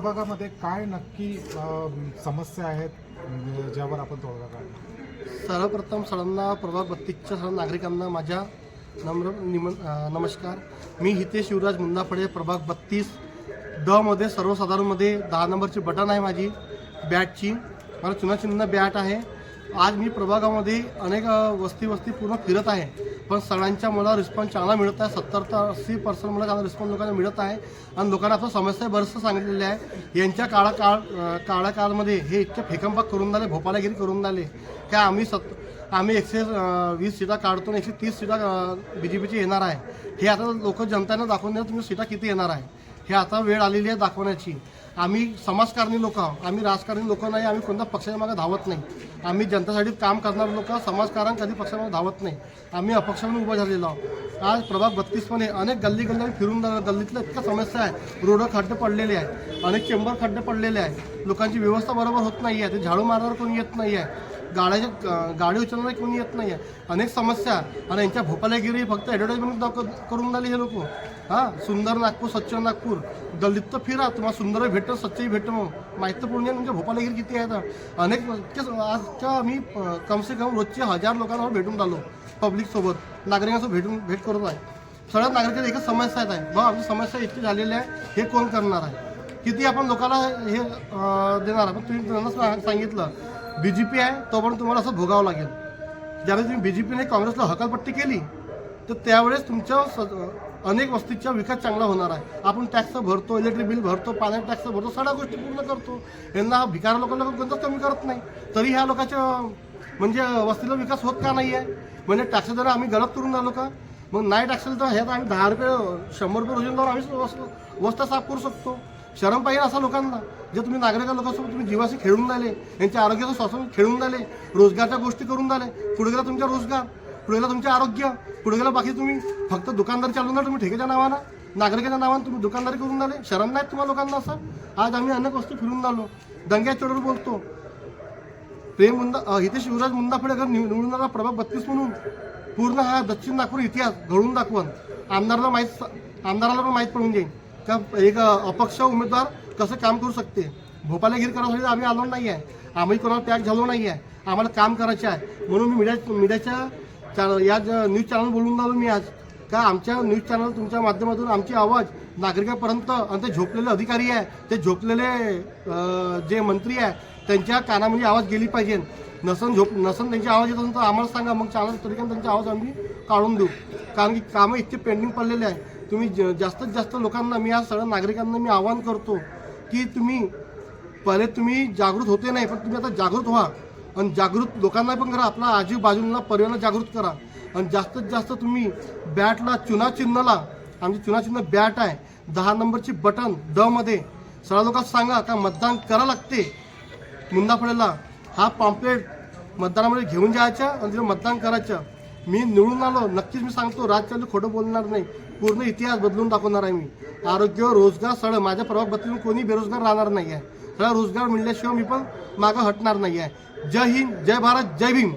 विभागामध्ये काय नक्की समस्या आहेत म्हणजे ज्यावर आपण तोडगा काढला सर्वप्रथम सगळ्यांना प्रभाग बत्तीसच्या सर्व नागरिकांना माझ्या नम्र निम नमस्कार. मी हितेश शिवराज मुंदाफडे प्रभाग बत्तीस. ड मध्ये सर्वसाधारणमध्ये दहा नंबरची बटन आहे माझी बॅटची. मला चुनाचिन्ह बॅट आहे. आज मी प्रभागामध्ये अनेक वस्ती वस्ती पूर्ण फिरत आहे. पण सगळ्यांच्या मला रिस्पॉन्स चांगला मिळत आहे. सत्तर ते अस्सी पर्सेंट मला चांगला रिस्पॉन्स लोकांना मिळत आहे. आणि लोकांना आता समस्या बरंचसं सांगितलेल्या आहे. यांच्या काळा काळ काळा काळामध्ये हे इतके फेकंपाक करून झाले भोपालागिरी करून झाले. की आम्ही सत आम्ही एकशे वीस सीटा काढतो आणि एकशे तीस सीटा बी जे पीची येणार आहे. हे आता लोक जनतेनं दाखवून द्या तुम्ही सीटा किती येणार आहे. हे आता वेळ आलेली आहे दाखवण्याची. आम्ही समाजकारणी लोक आहोत. आम्ही राजकारणी लोक नाही आम्ही कोणत्या पक्षाच्या मागे धावत नाही. आम्ही जनतेसाठी काम करणारे लोक समाजकारण कधी पक्षामध्ये धावत नाही. आम्ही अपक्ष म्हणून उभं झालेलो आहोत. आज प्रभाग बत्तीसमध्ये अनेक गल्ली गल्ली फिरून जाणार गल्लीतल्या इतक्या समस्या आहे. रोड खड्डे पडलेले आहे अनेक चेंबर खड्डे पडलेले आहे लोकांची व्यवस्था बरोबर होत नाही आहे ते झाडू मारणार कोणी येत नाही आहे गाड्याच्या गाडी उचलणारे कोणी येत नाही आहे अनेक समस्या आणि यांच्या भोपालागिरी फक्त ॲडव्हर्टाईजमेंट करून झाली हे लोक. हां सुंदर नागपूर स्वच्छ नागपूर. दलित तर फिरा तुम्हाला सुंदर भेटतं सच्चही भेटतं मग माहीत पूर्ण म्हणजे भोपालागिरी किती आहे तर अनेक आजच्या मी कमसे कम रोजचे हजार लोकांना भेटून आलो पब्लिकसोबत नागरिकांसोबत भेटून भेट करत आहे. सगळ्या नागरिकांची एकच समस्या येत आहे बा आमची समस्या इतकी झालेली आहे हे कोण करणार आहे? किती आपण लोकांना हे देणार आहे? पण तुम्ही त्यांना सांग- सांगितलं बी जे पी आहे तो पण तुम्हाला असं भोगावं लागेल. ज्यावेळेस तुम्ही बी जे पीने काँग्रेसला हकालपट्टी केली तर त्यावेळेस तुमच्या अनेक वस्तीचा विकास चांगला होणार आहे. आपण टॅक्स भरतो इलेक्ट्रिक बिल भरतो पाण्याचा टॅक्स भरतो सगळ्या गोष्टी पूर्ण करतो. यांना भिकार लोकांना कोणताच कमी करत नाही. तरी ह्या लोकांच्या म्हणजे वस्तीला विकास होत का नाही आहे म्हणजे टॅक्स जर आम्ही गलत करून राहिलो का? मग नाही टॅक्स तर ह्यात आम्ही दहा रुपये शंभर रुपये रोजून जाऊन आम्ही वस्त- वस्ता साफ करू शकतो. शरम पाहिजे असा लोकांना. जे तुम्ही नागरिका लोकांसोबत तुम्ही जीवाशी खेळून राहिले यांच्या आरोग्याचं श्वासन खेळून राहिले रोजगारच्या गोष्टी करून राहिले पुढे गेला तुमचा रोजगार. पुढे गेला तुमचे आरोग्य पुढे गेला बाकी तुम्ही. फक्त दुकानदार चालून राहिले तुम्ही ठेकेच्या नावानं. नागरिकाच्या नावानं तुम्ही दुकानदारी करून राहिले शरम नाही तुम्हाला लोकांना असं? आज आम्ही अनेक वस्तू फिरून राहिलो दंग्या चोडवर बोलतो. प्रेम मुंदा हितेश इथे शिवराज मुंदाफडेकर निव- आला प्रभाग बत्तीस म्हणून. पूर्ण हा दक्षिण नागपूर इतिहास घडवून दाखवून. आमदाराला माहीत आमदाराला पण माहीत पडून जाईल का एक अपक्ष उमेदवार कसं काम करू शकते? भोपालागिरी करण्यासाठी आम्ही आलो नाही आहे आम्ही कोणाला त्याग झालो नाही आहे आम्हाला काम करायचे आहे. म्हणून मी मीडिया मीडियाच्या चॅनल या ज- न्यूज चॅनल बोलून आलो मी आज का आमच्या न्यूज चॅनल तुमच्या माध्यमातून आमची आवाज नागरिकांपर्यंत आणि ते झोपलेले अधिकारी आहे ते झोपलेले जे मंत्री आहे त्यांच्या कानामध्ये आवाज गेली पाहिजे. नसन झोप नसन त्यांची आवाज येत असेल तर आम्हाला सांगा मग चांगल्या तरीके त्यांचा आवाज आम्ही काढून देऊ. कारण की कामं इतके पेंडिंग पडलेले आहे. तुम्ही ज- जास्तीत जास्त लोकांना मी आज सगळ्या नागरिकांना मी आवाहन करतो की तुम्ही पहिले तुम्ही जागृत होते नाही पण तुम्ही आता जागृत व्हा. आणि जागृत लोकांना पण करा. आपला आजूबाजूला परिवाराला जागृत करा. आणि जास्तीत जास्त तुम्ही बॅटला चुना चिन्हला आमची चुनाचिन्ह बॅट आहे. दहा नंबरची बटन ड मध्ये सगळ्या लोकांना सांगा का मतदान करा लागते. मुंदाफळेला हा पॉम्पलेट मतदानामध्ये घेऊन जायचं आणि तिथे मतदान करायचं. मी निवडून आलो. नक्कीच मी सांगतो राजकारण खोटं बोलणार नाही. पूर्ण इतिहास बदलून दाखवणार आहे मी. आरोग्य रोजगार सळ माझ्या प्रभाग बदलून कोणी बेरोजगार राहणार नाही आहे सगळा रोजगार मिळल्याशिवाय मी पण मागं हटणार नाही आहे जय हिंद जय भारत जय भीम.